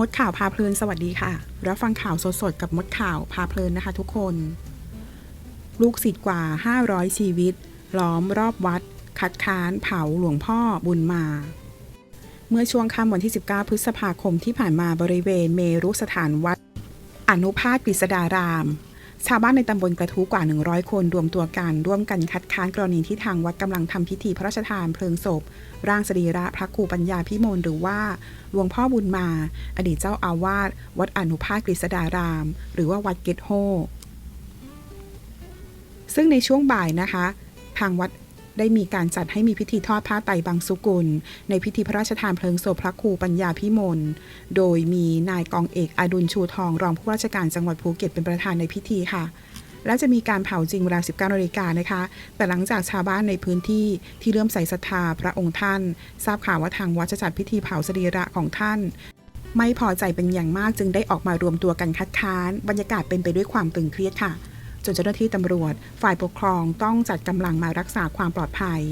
มดข่าวพาเพลินสวัสดีค่ะ รับฟังข่าวสดๆกับมดข่าวพาเพลินนะคะทุกคน ลูกศิษย์กว่า 500 ชีวิต ล้อมรอบวัด คัดค้านเผาหลวงพ่อบุญมา เมื่อช่วงค่ำวันที่ 19 พฤษภาคมที่ผ่านมาบริเวณเมรุสถานวัด อนุภาตกฤษดาราม ชาวบ้านในตำบลกระทู้กว่า 100 คนรวมตัวกันร่วมกันคัดค้านกรณีที่ทางวัดกำลังทำพิธีพระราชทานเพลิงศพ ร่างสรีระพระครูปัญญาพิมลหรือว่าหลวงพ่อบุญมา อดีตเจ้าอาวาสวัดอนุภาคกฤษดาราม หรือว่าวัดเกตโฮซึ่งในช่วงบ่ายนะคะ ทางวัด ได้มีการจัดให้มีพิธีทอดผ้าไตรบางสุกุล ในพิธีพระราชทานเพลิงศพพระครูปัญญาพิมล โดยมีนายกองเอกอดุลชูทอง รองผู้ราชการจังหวัดภูเก็ตเป็นประธานในพิธีค่ะ และจะมีการเผาจริงเวลา 19นาฬิกานะคะ แต่หลังจากชาวบ้านในพื้นที่ที่เริ่อมใส่ศรัทธาพระองค์ท่าน ทราบข่าวว่าทางวัดจะจัดพิธีเผาสรีระของท่านไม่พอใจเป็นอย่างมากจึงได้ออกมารวมตัวกันคัดค้าน บรรยากาศเป็นไปด้วยความตึงเครียดค่ะ จนเจ้าหน้าที่ตำรวจ ฝ่ายปกครองต้องจัดกำลังมารักษาความปลอดภัย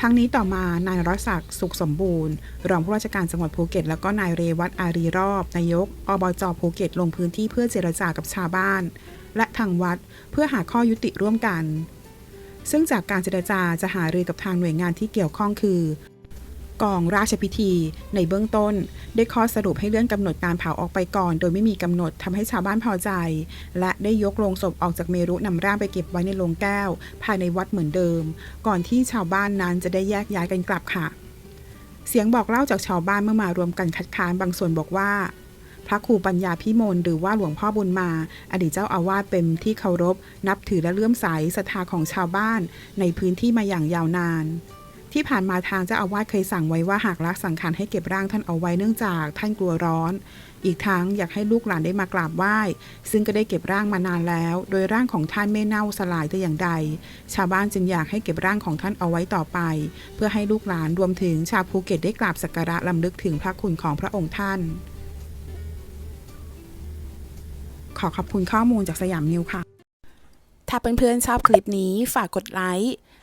ทั้งนี้ต่อมานายรศักดิ์สุขสมบูรณ์ รองผู้ว่าราชการจังหวัดภูเก็ต แล้วก็นายเรวัตอารีรอบ นายก อบจภูเก็ต ลงพื้นที่เพื่อเจรจากับชาวบ้าน และทางวัดเพื่อหาข้อยุติร่วมกัน ซึ่งจากการเจรจาจะหารือกับทางหน่วยงานที่เกี่ยวข้องคือกองราชพิธีในเบื้องต้น ได้ข้อสรุปให้เลื่อนกำหนดการเผาออกไปก่อน โดยไม่มีกำหนดทำให้ชาวบ้านพอใจ และได้ยกโลงศพออกจากเมรุนำร่างไปเก็บไว้ในโลงแก้ว ภายในวัดเหมือนเดิม ก่อนที่ชาวบ้านนั้นจะได้แยกย้ายกันกลับค่ะ เสียงบอกเล่าจากชาวบ้านเมื่อมารวมกันคัดค้านบางส่วนบอกว่า พระครูปัญญาพิมลหรือว่าหลวงพ่อบุญมา อดีตเจ้าอาวาสเป็นที่เคารพ นับถือและเลื่อมใสศรัทธาของชาวบ้าน ในพื้นที่มาอย่างยาวนาน ที่ผ่านมาทางเจ้าอาวาสเคยสั่งไว้ว่าหากละสังขารให้เก็บร่างท่านเอาไว้เนื่องจากท่านกลัวร้อน อีกทั้งอยากให้ลูกหลานได้มากราบไหว้ ซึ่งก็ได้เก็บร่างมานานแล้ว โดยร่างของท่านไม่เน่าสลายแต่อย่างใด ชาวบ้านจึงอยากให้เก็บร่างของท่านเอาไว้ต่อไป เพื่อให้ลูกหลานรวมถึงชาวภูเก็ตได้กราบสักการะลำลึกถึงพระคุณของพระองค์ท่าน ขอขอบคุณข้อมูลจากสยามนิวค่ะ ถ้าเพื่อนๆชอบคลิปนี้ฝากกดไลค์